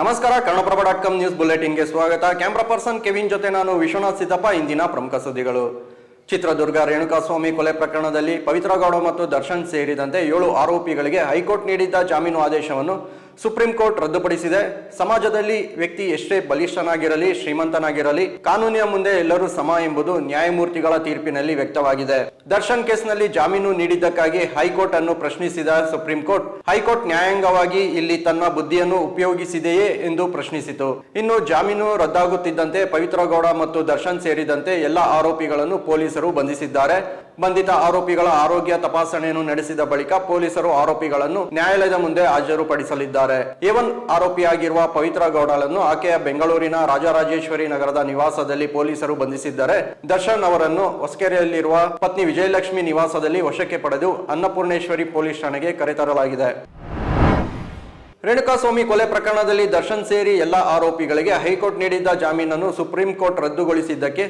ನಮಸ್ಕಾರ, Kannadaprabha dot com news ಬುಲೆಟಿನ್ಗೆ ಸ್ವಾಗತ. ಕ್ಯಾಮ್ರಾ ಪರ್ಸನ್ ಕೆವಿನ್ ಜೊತೆ ನಾನು ವಿಶ್ವನಾಥ್ ಸಿದ್ದಪ್ಪ, ಇಂದಿನ ಪ್ರಮುಖ ಸುದ್ದಿಗಳು. ಚಿತ್ರದುರ್ಗ ರೇಣುಕಾಸ್ವಾಮಿ ಕೊಲೆ ಪ್ರಕರಣದಲ್ಲಿ ಪವಿತ್ರ ಗೌಡ ಮತ್ತು ದರ್ಶನ್ ಸೇರಿದಂತೆ ಏಳು ಆರೋಪಿಗಳಿಗೆ ಹೈಕೋರ್ಟ್ ನೀಡಿದ್ದ ಜಾಮೀನು ಆದೇಶವನ್ನು ಸುಪ್ರೀಂ ಕೋರ್ಟ್ ರದ್ದುಪಡಿಸಿದೆ. ಸಮಾಜದಲ್ಲಿ ವ್ಯಕ್ತಿ ಎಷ್ಟೇ ಬಲಿಷ್ಠನಾಗಿರಲಿ, ಶ್ರೀಮಂತನಾಗಿರಲಿ, ಕಾನೂನಿನ ಮುಂದೆ ಎಲ್ಲರೂ ಸಮ ಎಂಬುದು ನ್ಯಾಯಮೂರ್ತಿಗಳ ತೀರ್ಪಿನಲ್ಲಿ ವ್ಯಕ್ತವಾಗಿದೆ. ದರ್ಶನ್ ಕೇಸ್ನಲ್ಲಿ ಜಾಮೀನು ನೀಡಿದ್ದಕ್ಕಾಗಿ ಹೈಕೋರ್ಟ್ ಅನ್ನು ಪ್ರಶ್ನಿಸಿದ ಸುಪ್ರೀಂ ಕೋರ್ಟ್, ಹೈಕೋರ್ಟ್ ನ್ಯಾಯಾಂಗವಾಗಿ ಇಲ್ಲಿ ತನ್ನ ಬುದ್ಧಿಯನ್ನು ಉಪಯೋಗಿಸಿದೆಯೇ ಎಂದು ಪ್ರಶ್ನಿಸಿತು. ಇನ್ನು ಜಾಮೀನು ರದ್ದಾಗುತ್ತಿದ್ದಂತೆ ಪವಿತ್ರಗೌಡ ಮತ್ತು ದರ್ಶನ್ ಸೇರಿದಂತೆ ಎಲ್ಲ ಆರೋಪಿಗಳನ್ನು ಪೊಲೀಸರು ಬಂಧಿಸಿದ್ದಾರೆ. ಬಂಧಿತ ಆರೋಪಿಗಳ ಆರೋಗ್ಯ ತಪಾಸಣೆಯನ್ನು ನಡೆಸಿದ ಬಳಿಕ ಪೊಲೀಸರು ಆರೋಪಿಗಳನ್ನು ನ್ಯಾಯಾಲಯದ ಮುಂದೆ ಹಾಜರುಪಡಿಸಲಿದ್ದಾರೆ. ಏವನ್ ಆರೋಪಿಯಾಗಿರುವ ಪವಿತ್ರ ಗೌಡಳನ್ನು ಆಕೆಯ ಬೆಂಗಳೂರಿನ ರಾಜರಾಜೇಶ್ವರಿ ನಗರದ ನಿವಾಸದಲ್ಲಿ ಪೊಲೀಸರು ಬಂಧಿಸಿದ್ದಾರೆ. ದರ್ಶನ್ ಅವರನ್ನು ಹೊಸಕೆರೆಯಲ್ಲಿರುವ ಪತ್ನಿ ವಿಜಯಲಕ್ಷ್ಮಿ ನಿವಾಸದಲ್ಲಿ ವಶಕ್ಕೆ ಪಡೆದು ಅನ್ನಪೂರ್ಣೇಶ್ವರಿ ಪೊಲೀಸ್ ಠಾಣೆಗೆ ಕರೆತರಲಾಗಿದೆ. ರೇಣುಕಾಸ್ವಾಮಿ ಕೊಲೆ ಪ್ರಕರಣದಲ್ಲಿ ದರ್ಶನ್ ಸೇರಿ ಎಲ್ಲ ಆರೋಪಿಗಳಿಗೆ ಹೈಕೋರ್ಟ್ ನೀಡಿದ್ದ ಜಾಮೀನನ್ನು ಸುಪ್ರೀಂ ಕೋರ್ಟ್ ರದ್ದುಗೊಳಿಸಿದ್ದಕ್ಕೆ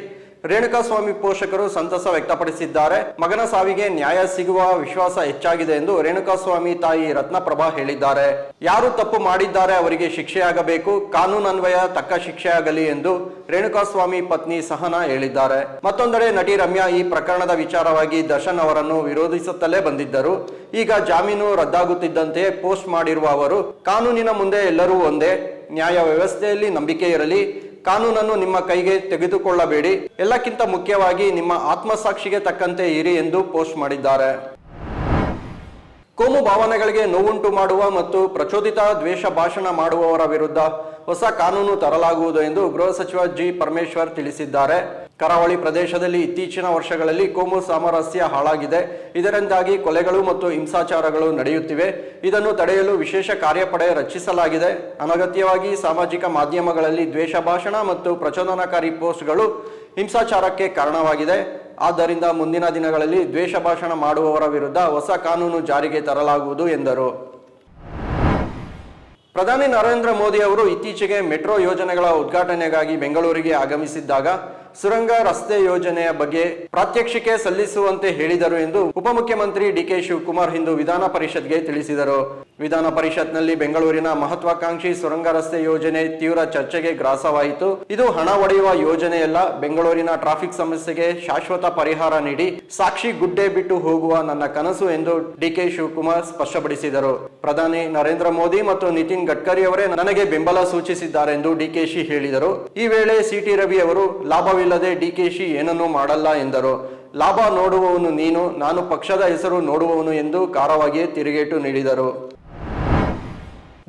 ರೇಣುಕಾಸ್ವಾಮಿ ಪೋಷಕರು ಸಂತಸ ವ್ಯಕ್ತಪಡಿಸಿದ್ದಾರೆ. ಮಗನ ಸಾವಿಗೆ ನ್ಯಾಯ ಸಿಗುವ ವಿಶ್ವಾಸ ಹೆಚ್ಚಾಗಿದೆ ಎಂದು ರೇಣುಕಾಸ್ವಾಮಿ ತಾಯಿ ರತ್ನಪ್ರಭಾ ಹೇಳಿದ್ದಾರೆ. ಯಾರು ತಪ್ಪು ಮಾಡಿದ್ದಾರೆ ಅವರಿಗೆ ಶಿಕ್ಷೆಯಾಗಬೇಕು, ಕಾನೂನನ್ವಯ ತಕ್ಕ ಶಿಕ್ಷೆಯಾಗಲಿ ಎಂದು ರೇಣುಕಾಸ್ವಾಮಿ ಪತ್ನಿ ಸಹನಾ ಹೇಳಿದ್ದಾರೆ. ಮತ್ತೊಂದೆಡೆ ನಟಿ ರಮ್ಯಾ ಈ ಪ್ರಕರಣದ ವಿಚಾರವಾಗಿ ದರ್ಶನ್ ಅವರನ್ನು ವಿರೋಧಿಸುತ್ತಲೇ ಬಂದಿದ್ದರು. ಈಗ ಜಾಮೀನು ರದ್ದಾಗುತ್ತಿದ್ದಂತೆ ಪೋಸ್ಟ್ ಮಾಡಿರುವ ಅವರು, ಕಾನೂನಿನ ಮುಂದೆ ಎಲ್ಲರೂ ಒಂದೇ, ನ್ಯಾಯ ವ್ಯವಸ್ಥೆಯಲ್ಲಿ ನಂಬಿಕೆ ಇರಲಿ ಕಾನೂನನ್ನು ನಿಮ್ಮ ಕೈಗೆ ತೆಗೆದುಕೊಳ್ಳಬೇಡಿ. ಎಲ್ಲಕ್ಕಿಂತ ಮುಖ್ಯವಾಗಿ ನಿಮ್ಮ ಆತ್ಮಸಾಕ್ಷಿಗೆ ತಕ್ಕಂತೆ ಇರಿ ಎಂದು ಪೋಸ್ಟ್ ಮಾಡಿದ್ದಾರೆ. ಕೋಮು ಭಾವನೆಗಳಿಗೆ ನೋವುಂಟು ಮಾಡುವ ಮತ್ತು ಪ್ರಚೋದಿತ ದ್ವೇಷ ಭಾಷಣ ಮಾಡುವವರ ವಿರುದ್ಧ ಹೊಸ ಕಾನೂನು ತರಲಾಗುವುದು ಎಂದು ಗೃಹ ಸಚಿವ ಜಿ ಪರಮೇಶ್ವರ್ ತಿಳಿಸಿದ್ದಾರೆ. ಕರಾವಳಿ ಪ್ರದೇಶದಲ್ಲಿ ಇತ್ತೀಚಿನ ವರ್ಷಗಳಲ್ಲಿ ಕೋಮು ಸಾಮರಸ್ಯ ಹಾಳಾಗಿದೆ. ಇದರಿಂದಾಗಿ ಕೊಲೆಗಳು ಮತ್ತು ಹಿಂಸಾಚಾರಗಳು ನಡೆಯುತ್ತಿವೆ. ಇದನ್ನು ತಡೆಯಲು ವಿಶೇಷ ಕಾರ್ಯಪಡೆ ರಚಿಸಲಾಗಿದೆ. ಅನಗತ್ಯವಾಗಿ ಸಾಮಾಜಿಕ ಮಾಧ್ಯಮಗಳಲ್ಲಿ ದ್ವೇಷ ಭಾಷಣ ಮತ್ತು ಪ್ರಚೋದನಕಾರಿ ಪೋಸ್ಟ್ಗಳು ಹಿಂಸಾಚಾರಕ್ಕೆ ಕಾರಣವಾಗಿದೆ. ಆದ್ದರಿಂದ ಮುಂದಿನ ದಿನಗಳಲ್ಲಿ ದ್ವೇಷ ಭಾಷಣ ಮಾಡುವವರ ವಿರುದ್ಧ ಹೊಸ ಕಾನೂನು ಜಾರಿಗೆ ತರಲಾಗುವುದು ಎಂದರು. ಪ್ರಧಾನಿ ನರೇಂದ್ರ ಮೋದಿ ಅವರು ಇತ್ತೀಚೆಗೆ ಮೆಟ್ರೋ ಯೋಜನೆಗಳ ಉದ್ಘಾಟನೆಗಾಗಿ ಬೆಂಗಳೂರಿಗೆ ಆಗಮಿಸಿದ್ದಾಗ ಸುರಂಗ ರಸ್ತೆ ಯೋಜನೆಯ ಬಗ್ಗೆ ಪ್ರಾತ್ಯಕ್ಷಿಕೆ ಸಲ್ಲಿಸುವಂತೆ ಹೇಳಿದರು ಎಂದು ಉಪಮುಖ್ಯಮಂತ್ರಿ ಡಿಕೆ ಶಿವಕುಮಾರ್ ಇಂದು ವಿಧಾನ ಪರಿಷತ್ಗೆ ತಿಳಿಸಿದರು. ವಿಧಾನ ಪರಿಷತ್ನಲ್ಲಿ ಬೆಂಗಳೂರಿನ ಮಹತ್ವಾಕಾಂಕ್ಷಿ ಸುರಂಗ ರಸ್ತೆ ಯೋಜನೆ ತೀವ್ರ ಚರ್ಚೆಗೆ ಗ್ರಾಸವಾಯಿತು. ಇದು ಹಣ ಒಡೆಯುವ ಯೋಜನೆಯಲ್ಲ, ಬೆಂಗಳೂರಿನ ಟ್ರಾಫಿಕ್ ಸಮಸ್ಯೆಗೆ ಶಾಶ್ವತ ಪರಿಹಾರ ನೀಡಿ ಸಾಕ್ಷಿ ಗುಡ್ಡೆ ಬಿಟ್ಟು ಹೋಗುವ ನನ್ನ ಕನಸು ಎಂದು ಡಿಕೆ ಶಿವಕುಮಾರ್ ಸ್ಪಷ್ಟಪಡಿಸಿದರು. ಪ್ರಧಾನಿ ನರೇಂದ್ರ ಮೋದಿ ಮತ್ತು ನಿತಿನ್ ಗಡ್ಕರಿ ಅವರೇ ನನಗೆ ಬೆಂಬಲ ಸೂಚಿಸಿದ್ದಾರೆ ಎಂದು ಡಿಕೆಶಿ ಹೇಳಿದರು. ಈ ವೇಳೆ ಸಿಟಿ ರವಿ ಅವರು ಲಾಭವಿಲ್ಲದೆ ಡಿಕೆಶಿ ಏನನ್ನೂ ಮಾಡಲ್ಲ ಎಂದರು. ಲಾಭ ನೋಡುವವನು ನೀನು, ನಾನು ಪಕ್ಷದ ಹೆಸರು ನೋಡುವವನು ಎಂದು ಖಾರವಾಗಿಯೇ ತಿರುಗೇಟು ನೀಡಿದರು.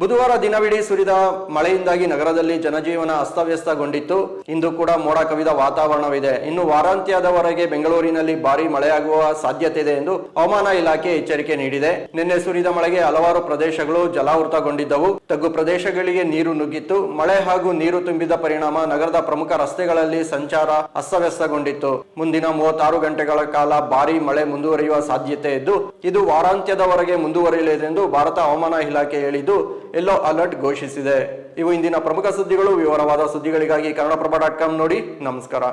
ಬುಧವಾರ ದಿನವಿಡೀ ಸುರಿದ ಮಳೆಯಿಂದಾಗಿ ನಗರದಲ್ಲಿ ಜನಜೀವನ ಅಸ್ತವ್ಯಸ್ತಗೊಂಡಿತ್ತು. ಇಂದು ಕೂಡ ಮೋಡ ಕವಿದ ವಾತಾವರಣವಿದೆ. ಇನ್ನು ವಾರಾಂತ್ಯದವರೆಗೆ ಬೆಂಗಳೂರಿನಲ್ಲಿ ಭಾರಿ ಮಳೆಯಾಗುವ ಸಾಧ್ಯತೆ ಇದೆ ಎಂದು ಹವಾಮಾನ ಇಲಾಖೆ ಎಚ್ಚರಿಕೆ ನೀಡಿದೆ. ನಿನ್ನೆ ಸುರಿದ ಮಳೆಗೆ ಹಲವಾರು ಪ್ರದೇಶಗಳು ಜಲಾವೃತಗೊಂಡಿದ್ದವು. ತಗ್ಗು ಪ್ರದೇಶಗಳಿಗೆ ನೀರು ನುಗ್ಗಿತ್ತು. ಮಳೆ ಹಾಗೂ ನೀರು ತುಂಬಿದ ಪರಿಣಾಮ ನಗರದ ಪ್ರಮುಖ ರಸ್ತೆಗಳಲ್ಲಿ ಸಂಚಾರ ಅಸ್ತವ್ಯಸ್ತಗೊಂಡಿತ್ತು. ಮುಂದಿನ ಮೂವತ್ತಾರು ಗಂಟೆಗಳ ಕಾಲ ಭಾರಿ ಮಳೆ ಮುಂದುವರಿಯುವ ಸಾಧ್ಯತೆ ಇದ್ದು, ಇದು ವಾರಾಂತ್ಯದವರೆಗೆ ಮುಂದುವರಿಯಲಿದೆ ಎಂದು ಭಾರತ ಹವಾಮಾನ ಇಲಾಖೆ ಹೇಳಿದ್ದು ಯೆಲ್ಲೋ ಅಲರ್ಟ್ ಘೋಷಿಸಿದೆ. ಇವು ಇಂದಿನ ಪ್ರಮುಖ ಸುದ್ದಿಗಳು. ವಿವರವಾದ ಸುದ್ದಿಗಳಿಗಾಗಿ ಕನ್ನಡಪ್ರಭ ಡಾಟ್ ಕಾಮ್ ನೋಡಿ. ನಮಸ್ಕಾರ.